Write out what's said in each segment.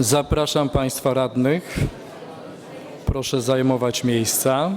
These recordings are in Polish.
Zapraszam Państwa radnych. Proszę zajmować miejsca.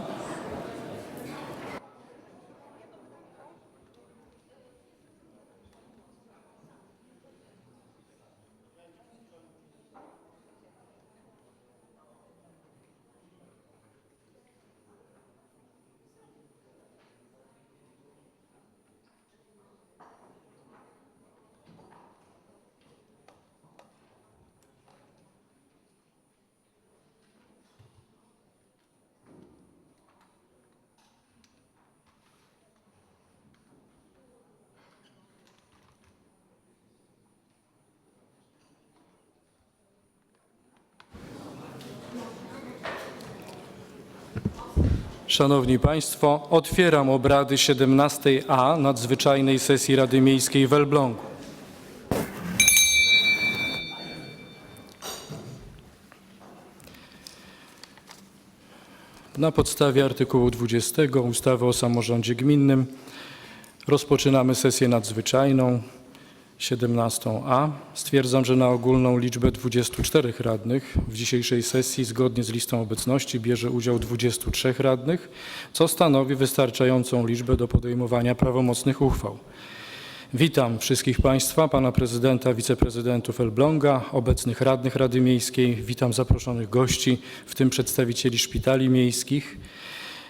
Szanowni Państwo, otwieram obrady 17a nadzwyczajnej sesji Rady Miejskiej w Elblągu. Na podstawie artykułu 20 ustawy o samorządzie gminnym rozpoczynamy sesję nadzwyczajną 17a. Stwierdzam, że na ogólną liczbę 24 radnych w dzisiejszej sesji zgodnie z listą obecności bierze udział 23 radnych, co stanowi wystarczającą liczbę do podejmowania prawomocnych uchwał. Witam wszystkich Państwa, Pana Prezydenta, Wiceprezydentów Elbląga, obecnych radnych Rady Miejskiej, witam zaproszonych gości, w tym przedstawicieli szpitali miejskich.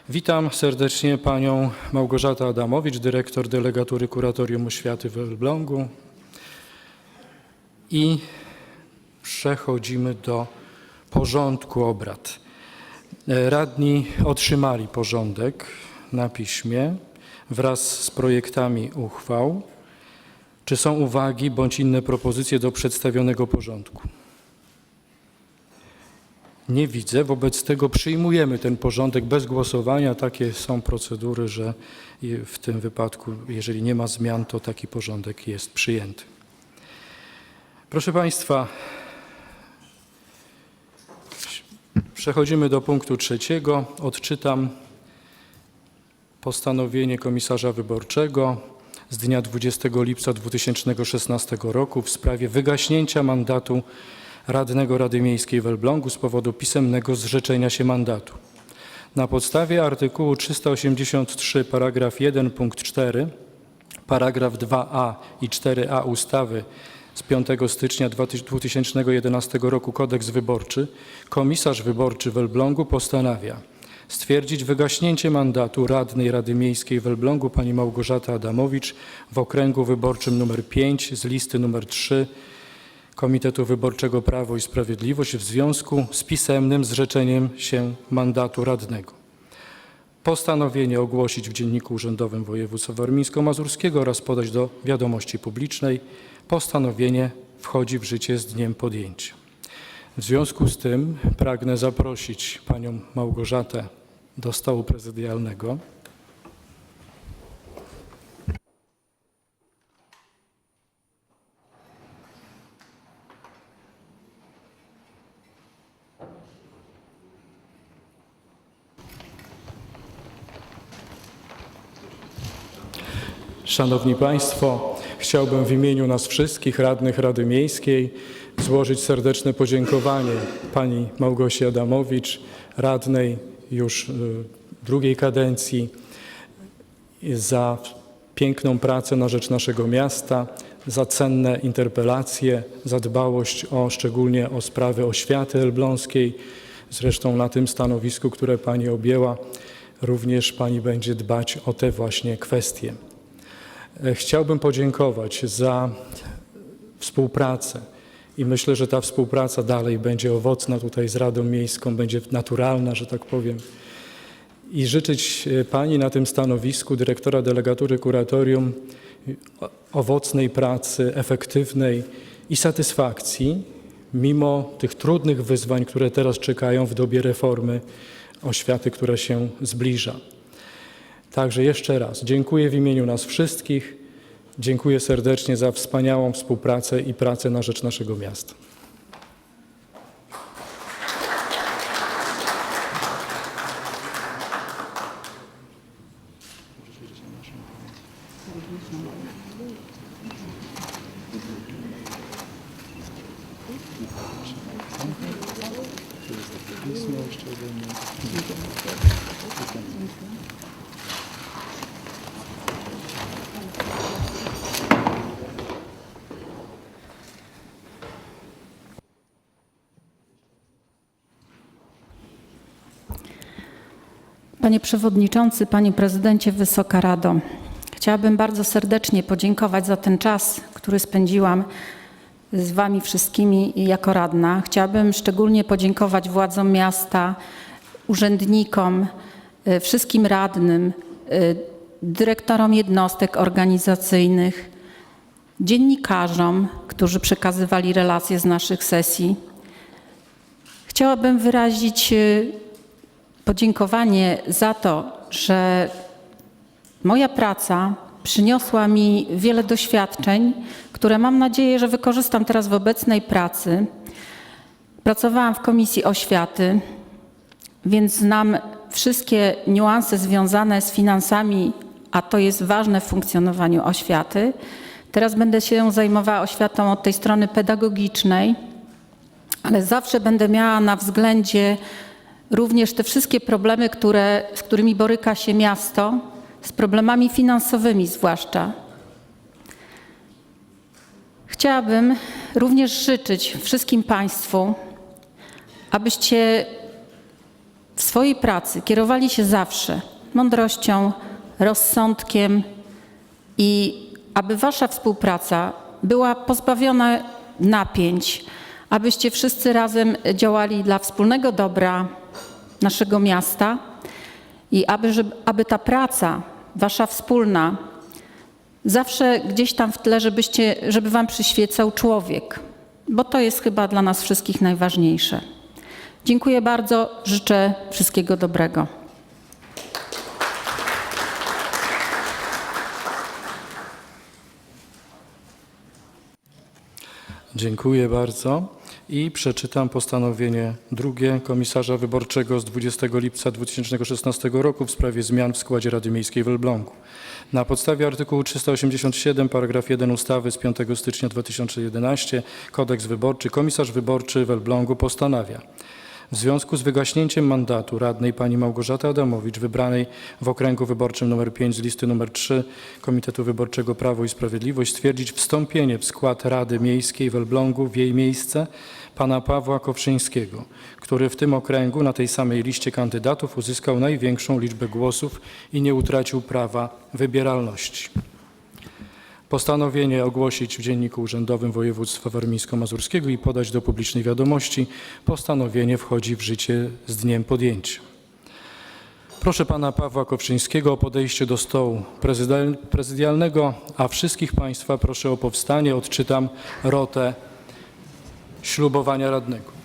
Witam serdecznie Panią Małgorzatę Adamowicz, dyrektor Delegatury Kuratorium Oświaty w Elblągu. I przechodzimy do porządku obrad. E, Radni otrzymali porządek na piśmie wraz z projektami uchwał. Czy są uwagi bądź inne propozycje do przedstawionego porządku? Nie widzę, wobec tego przyjmujemy ten porządek bez głosowania. Takie są procedury, że w tym wypadku, jeżeli nie ma zmian, to taki porządek jest przyjęty. Proszę Państwa, przechodzimy do punktu trzeciego. Odczytam postanowienie komisarza wyborczego z dnia 20 lipca 2016 roku w sprawie wygaśnięcia mandatu radnego Rady Miejskiej w Elblągu z powodu pisemnego zrzeczenia się mandatu. Na podstawie artykułu 383 paragraf 1 punkt 4 paragraf 2a i 4a ustawy z 5 stycznia 2011 roku Kodeks Wyborczy, komisarz wyborczy w Elblągu postanawia stwierdzić wygaśnięcie mandatu radnej Rady Miejskiej w Elblągu pani Małgorzaty Adamowicz w okręgu wyborczym nr 5 z listy nr 3 Komitetu Wyborczego Prawo i Sprawiedliwość w związku z pisemnym zrzeczeniem się mandatu radnego. Postanowienie ogłosić w Dzienniku Urzędowym Województwa Warmińsko-Mazurskiego oraz podać do wiadomości publicznej. Postanowienie wchodzi w życie z dniem podjęcia. W związku z tym pragnę zaprosić panią Małgorzatę do stołu prezydialnego. Szanowni Państwo, chciałbym w imieniu nas wszystkich radnych Rady Miejskiej złożyć serdeczne podziękowanie pani Małgosi Adamowicz, radnej już y, drugiej kadencji, za piękną pracę na rzecz naszego miasta, za cenne interpelacje, za dbałość o szczególnie o sprawy oświaty elbląskiej. Zresztą na tym stanowisku, które pani objęła, również pani będzie dbać o te właśnie kwestie. E, Chciałbym podziękować za współpracę i myślę, że ta współpraca dalej będzie owocna tutaj z Radą Miejską, będzie naturalna, że tak powiem. I życzyć e, Pani na tym stanowisku dyrektora delegatury kuratorium owocnej pracy, efektywnej i satysfakcji, mimo tych trudnych wyzwań, które teraz czekają w dobie reformy oświaty, która się zbliża. Także jeszcze raz dziękuję w imieniu nas wszystkich. Dziękuję serdecznie za wspaniałą współpracę i pracę na rzecz naszego miasta. Panie Przewodniczący, Panie Prezydencie, Wysoka Rado. Chciałabym bardzo serdecznie podziękować za ten czas, który spędziłam z Wami wszystkimi jako radna. Chciałabym szczególnie podziękować władzom miasta, urzędnikom, y, wszystkim radnym, y, dyrektorom jednostek organizacyjnych, dziennikarzom, którzy przekazywali relacje z naszych sesji. Chciałabym wyrazić y, podziękowanie za to, że moja praca przyniosła mi wiele doświadczeń, które mam nadzieję, że wykorzystam teraz w obecnej pracy. Pracowałam w Komisji Oświaty, więc znam wszystkie niuanse związane z finansami, a to jest ważne w funkcjonowaniu oświaty. Teraz będę się zajmowała oświatą od tej strony pedagogicznej, ale zawsze będę miała na względzie również te wszystkie problemy, które, z którymi boryka się miasto, z problemami finansowymi zwłaszcza. Chciałabym również życzyć wszystkim Państwu, abyście w swojej pracy kierowali się zawsze mądrością, rozsądkiem i aby Wasza współpraca była pozbawiona napięć, abyście wszyscy razem działali dla wspólnego dobra naszego miasta i aby, żeby, aby ta praca wasza wspólna zawsze gdzieś tam w tle, żebyście, żeby wam przyświecał człowiek, bo to jest chyba dla nas wszystkich najważniejsze. Dziękuję bardzo, życzę wszystkiego dobrego. Dziękuję bardzo. I przeczytam postanowienie drugie Komisarza Wyborczego z 20 lipca 2016 roku w sprawie zmian w składzie Rady Miejskiej w Elblągu. Na podstawie artykułu 387 paragraf 1 ustawy z 5 stycznia 2011 Kodeks Wyborczy Komisarz Wyborczy w Elblągu postanawia w związku z wygaśnięciem mandatu radnej pani Małgorzaty Adamowicz, wybranej w okręgu wyborczym nr 5 z listy nr 3 Komitetu Wyborczego Prawo i Sprawiedliwość, stwierdzić wstąpienie w skład Rady Miejskiej w Elblągu w jej miejsce pana Pawła Kowszyńskiego, który w tym okręgu na tej samej liście kandydatów uzyskał największą liczbę głosów i nie utracił prawa wybieralności. Postanowienie ogłosić w Dzienniku Urzędowym Województwa Warmińsko-Mazurskiego i podać do publicznej wiadomości. Postanowienie wchodzi w życie z dniem podjęcia. Proszę pana Pawła Kowszyńskiego o podejście do stołu prezydialnego, a wszystkich państwa proszę o powstanie. Odczytam rotę ślubowania radnego.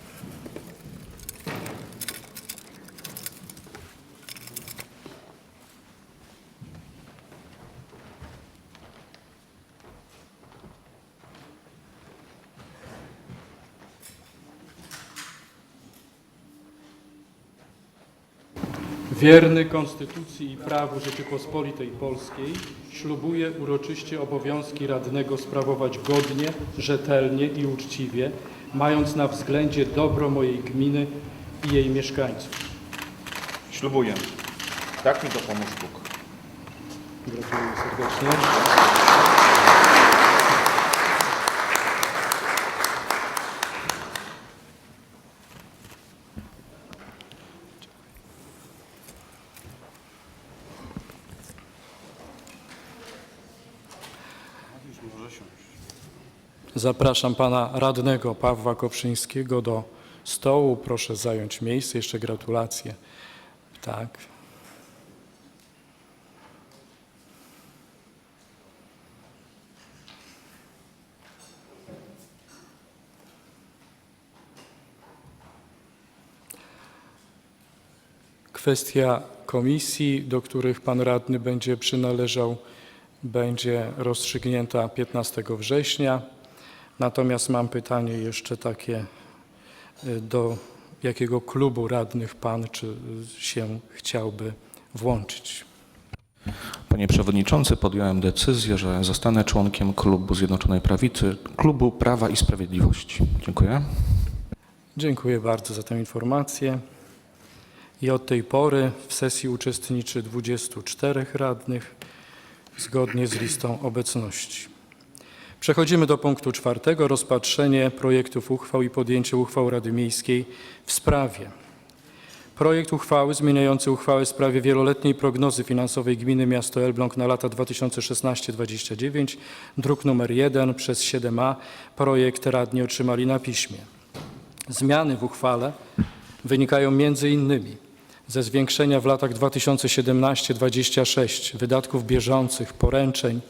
Wierny Konstytucji i prawu Rzeczypospolitej Polskiej ślubuję uroczyście obowiązki radnego sprawować godnie, rzetelnie i uczciwie, mając na względzie dobro mojej gminy i jej mieszkańców. Ślubuję. Tak mi to pomóż Bóg. Gratuluję serdecznie. Zapraszam pana radnego Pawła Kowszyńskiego do stołu. Proszę zająć miejsce. Jeszcze gratulacje. Tak. Kwestia komisji, do których pan radny będzie przynależał, będzie rozstrzygnięta 15 września. Natomiast mam pytanie jeszcze takie, y, do jakiego klubu radnych pan czy y, się chciałby włączyć? Panie Przewodniczący, podjąłem decyzję, że zostanę członkiem klubu Zjednoczonej Prawicy, klubu Prawa i Sprawiedliwości. Dziękuję. Dziękuję bardzo za tę informację. I od tej pory w sesji uczestniczy 24 radnych zgodnie z listą obecności. Przechodzimy do punktu czwartego. Rozpatrzenie projektów uchwał i podjęcie uchwał Rady Miejskiej w sprawie. Projekt uchwały zmieniający uchwałę w sprawie wieloletniej prognozy finansowej gminy miasto Elbląg na lata 2016-2029, druk numer 1 przez 7a. Projekt radni otrzymali na piśmie. Zmiany w uchwale wynikają między innymi ze zwiększenia w latach 2017-26 wydatków bieżących, poręczeń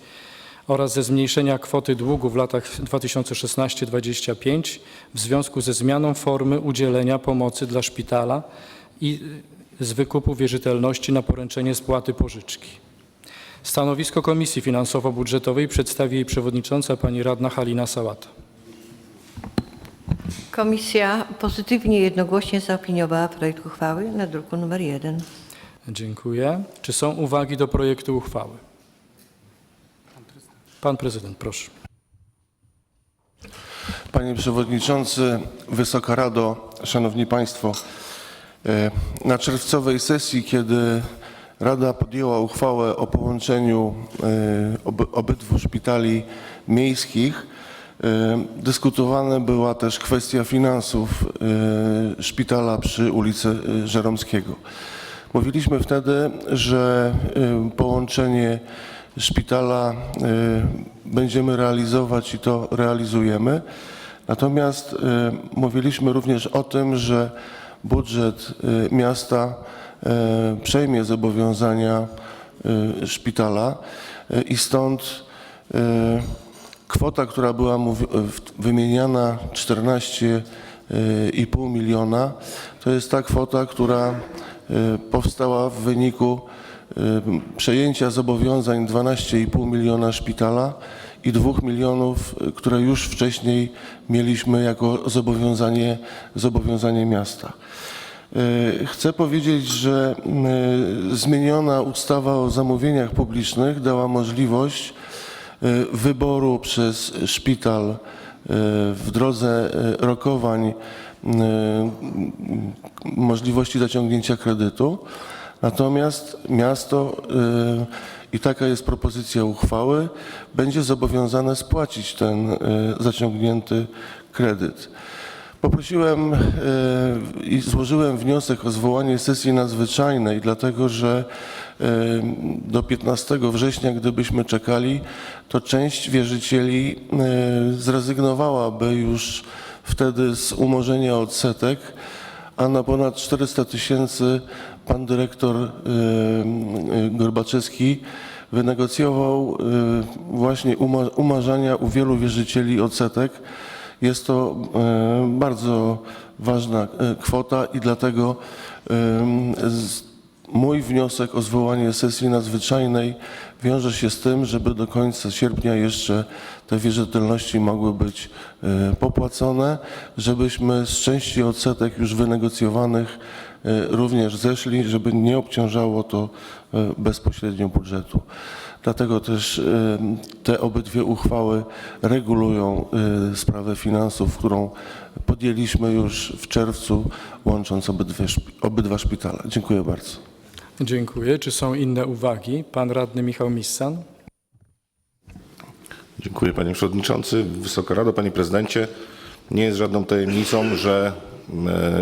oraz ze zmniejszenia kwoty długu w latach 2016-25 w związku ze zmianą formy udzielenia pomocy dla szpitala i z wykupu wierzytelności na poręczenie spłaty pożyczki. Stanowisko Komisji Finansowo-Budżetowej przedstawi jej przewodnicząca pani radna Halina Sałata. Komisja pozytywnie jednogłośnie zaopiniowała projekt uchwały na druku nr 1. Dziękuję. Czy są uwagi do projektu uchwały? Pan prezydent, proszę. Panie Przewodniczący, Wysoka Rado, Szanowni Państwo. e, Na czerwcowej sesji, kiedy Rada podjęła uchwałę o połączeniu e, oby- obydwu szpitali miejskich, e, dyskutowana była też kwestia finansów szpitala przy ulicy Żeromskiego. Mówiliśmy wtedy, że połączenie szpitala e, będziemy realizować i to realizujemy. Natomiast e, mówiliśmy również o tym, że budżet e, miasta przejmie zobowiązania szpitala i stąd kwota, która była wymieniana 14,5 miliona, to jest ta kwota, która powstała w wyniku przejęcia zobowiązań 12,5 miliona szpitala i 2 milionów, e, które już wcześniej mieliśmy jako zobowiązanie, zobowiązanie miasta. E, Chcę powiedzieć, że zmieniona ustawa o zamówieniach publicznych dała możliwość wyboru przez szpital w drodze rokowań możliwości zaciągnięcia kredytu. Natomiast miasto, e, i taka jest propozycja uchwały, będzie zobowiązane spłacić ten e, zaciągnięty kredyt. Poprosiłem e, i złożyłem wniosek o zwołanie sesji nadzwyczajnej, dlatego że do 15 września, gdybyśmy czekali, to część wierzycieli zrezygnowałaby już wtedy z umorzenia odsetek, a na ponad 400 tysięcy pan dyrektor e, e, Gorbaczewski wynegocjował e, właśnie uma- umarzania u wielu wierzycieli odsetek. Jest to bardzo ważna kwota i dlatego mój wniosek o zwołanie sesji nadzwyczajnej wiąże się z tym, żeby do końca sierpnia jeszcze te wierzytelności mogły być popłacone, żebyśmy z części odsetek już wynegocjowanych również zeszli, żeby nie obciążało to e, bezpośrednio budżetu. Dlatego też e, te obydwie uchwały regulują e, sprawę finansów, którą podjęliśmy już w czerwcu, łącząc obydwie, obydwa szpitale. Dziękuję bardzo. Dziękuję. Czy są inne uwagi? Pan radny Michał Missan. Dziękuję panie przewodniczący. Wysoka Rado, panie prezydencie. Nie jest żadną tajemnicą, że e,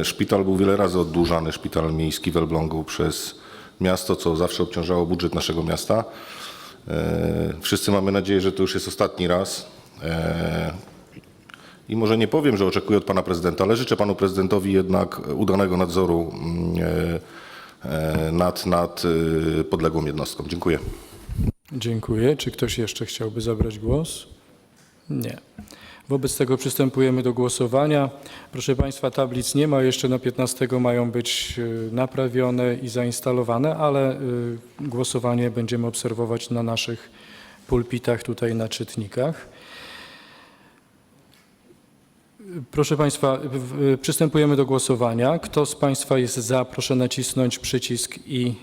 szpital był wiele razy oddłużany, szpital miejski w Elblągu przez miasto, co zawsze obciążało budżet naszego miasta. E, Wszyscy mamy nadzieję, że to już jest ostatni raz. E, I może nie powiem, że oczekuję od pana prezydenta, ale życzę panu prezydentowi jednak udanego nadzoru mm, e, e, nad, nad e, podległą jednostką. Dziękuję. Dziękuję. Czy ktoś jeszcze chciałby zabrać głos? Nie. Wobec tego przystępujemy do głosowania. Proszę Państwa, tablic nie ma. Jeszcze na 15 mają być y, naprawione i zainstalowane, ale y, głosowanie będziemy obserwować na naszych pulpitach tutaj na czytnikach. Proszę Państwa, przystępujemy do głosowania. Kto z Państwa jest za, proszę nacisnąć przycisk i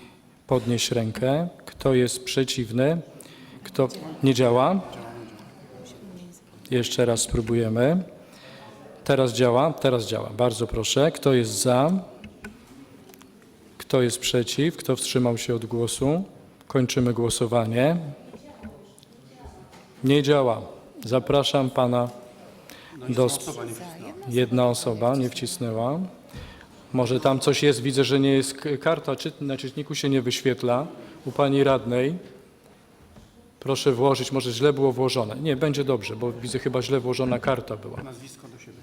podnieść rękę. Kto jest przeciwny? Kto nie działa? Jeszcze raz spróbujemy. Teraz działa? Teraz działa. Bardzo proszę. Kto jest za? Kto jest przeciw? Kto wstrzymał się od głosu? Kończymy głosowanie. Nie działa. Zapraszam pana do. Jedna osoba nie wcisnęła. Może tam coś jest, widzę, że nie jest karta, czy na czytniku się nie wyświetla. U pani radnej. Proszę włożyć, może źle było włożone. Nie, będzie dobrze, bo widzę chyba źle włożona karta była. Nazwisko do siebie.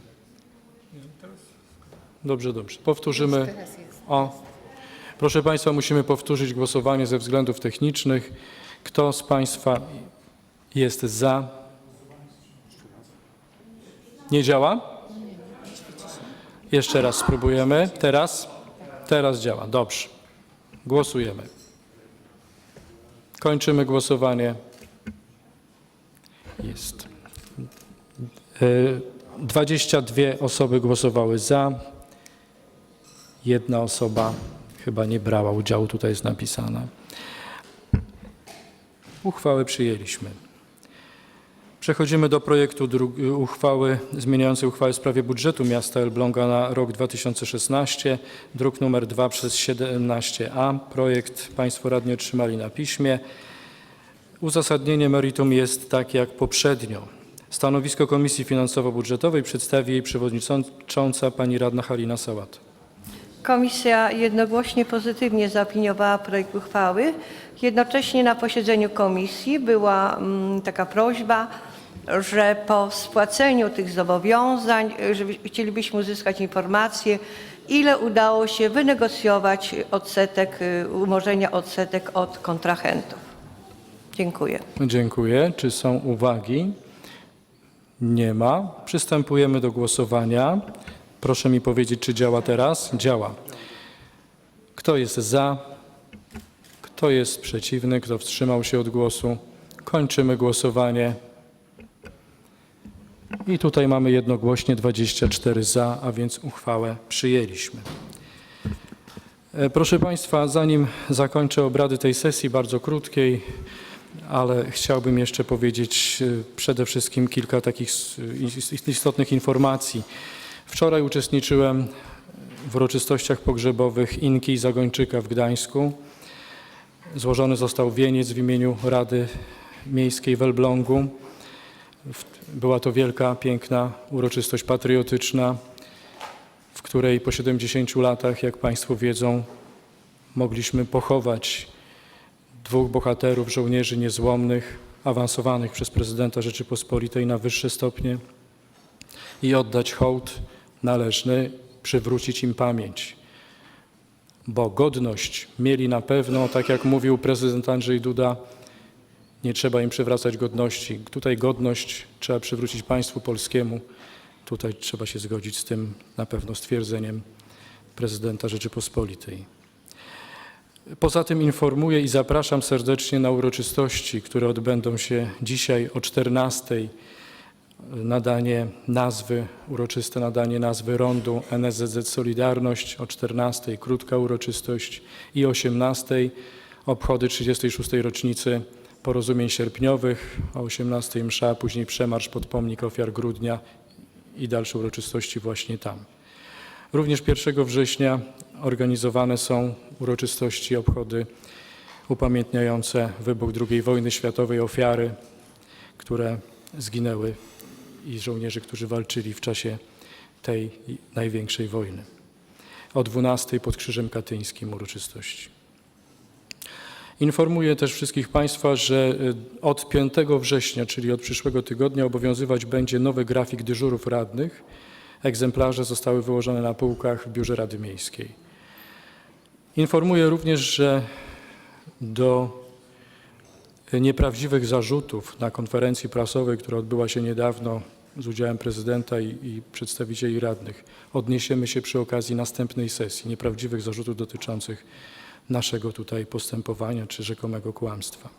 Dobrze, dobrze. Powtórzymy. O. Proszę Państwa, musimy powtórzyć głosowanie ze względów technicznych. Kto z Państwa jest za? Nie działa? Jeszcze raz spróbujemy. Teraz? Teraz działa. Dobrze. Głosujemy. Kończymy głosowanie. Jest. Y, 22 osoby głosowały za. Jedna osoba chyba nie brała udziału, tutaj jest napisana. Uchwałę przyjęliśmy. Przechodzimy do projektu uchwały zmieniającej uchwałę w sprawie budżetu miasta Elbląga na rok 2016, druk numer 2 przez 17a. Projekt Państwo radni otrzymali na piśmie. Uzasadnienie meritum jest tak jak poprzednio. Stanowisko Komisji Finansowo-Budżetowej przedstawi jej przewodnicząca pani radna Halina Sałat. Komisja jednogłośnie pozytywnie zaopiniowała projekt uchwały. Jednocześnie na posiedzeniu komisji była mm, taka prośba, że po spłaceniu tych zobowiązań, żeby, chcielibyśmy uzyskać informację, ile udało się wynegocjować odsetek, y, umorzenia odsetek od kontrahentów. Dziękuję. Dziękuję. Czy są uwagi? Nie ma. Przystępujemy do głosowania. Proszę mi powiedzieć, czy działa teraz? Działa. Kto jest za? Kto jest przeciwny? Kto wstrzymał się od głosu? Kończymy głosowanie. I tutaj mamy jednogłośnie 24 za, a więc uchwałę przyjęliśmy. E, Proszę Państwa, zanim zakończę obrady tej sesji, bardzo krótkiej, ale chciałbym jeszcze powiedzieć e, przede wszystkim kilka takich istotnych informacji. Wczoraj uczestniczyłem w uroczystościach pogrzebowych Inki i Zagończyka w Gdańsku. Złożony został wieniec w imieniu Rady Miejskiej w Elblągu. Była to wielka, piękna uroczystość patriotyczna, w której po 70 latach, jak Państwo wiedzą, mogliśmy pochować dwóch bohaterów, żołnierzy niezłomnych, awansowanych przez prezydenta Rzeczypospolitej na wyższe stopnie i oddać hołd należny, przywrócić im pamięć. Bo godność mieli na pewno, tak jak mówił prezydent Andrzej Duda, nie trzeba im przywracać godności. Tutaj godność trzeba przywrócić państwu polskiemu. Tutaj trzeba się zgodzić z tym na pewno stwierdzeniem prezydenta Rzeczypospolitej. Poza tym informuję i zapraszam serdecznie na uroczystości, które odbędą się dzisiaj o 14:00. Nadanie nazwy, uroczyste nadanie nazwy rondu NSZZ Solidarność o 14:00, krótka uroczystość i o 18:00 obchody 36. rocznicy porozumień sierpniowych, o 18:00 msza, później przemarsz pod pomnik ofiar grudnia i dalsze uroczystości właśnie tam. Również 1 września organizowane są uroczystości, obchody upamiętniające wybuch II wojny światowej, ofiary, które zginęły i żołnierzy, którzy walczyli w czasie tej największej wojny. O 12 pod Krzyżem Katyńskim uroczystości. Informuję też wszystkich Państwa, że y, od 5 września, czyli od przyszłego tygodnia, obowiązywać będzie nowy grafik dyżurów radnych. Egzemplarze zostały wyłożone na półkach w Biurze Rady Miejskiej. Informuję również, że do nieprawdziwych zarzutów na konferencji prasowej, która odbyła się niedawno z udziałem prezydenta i, i przedstawicieli radnych, odniesiemy się przy okazji następnej sesji nieprawdziwych zarzutów dotyczących naszego tutaj postępowania czy rzekomego kłamstwa.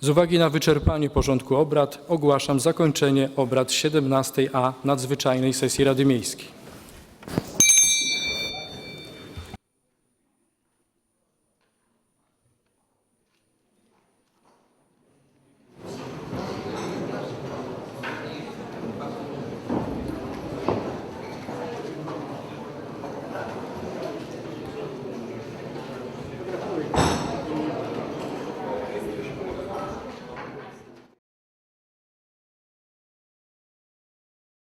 Z uwagi na wyczerpanie porządku obrad ogłaszam zakończenie obrad 17a nadzwyczajnej sesji Rady Miejskiej.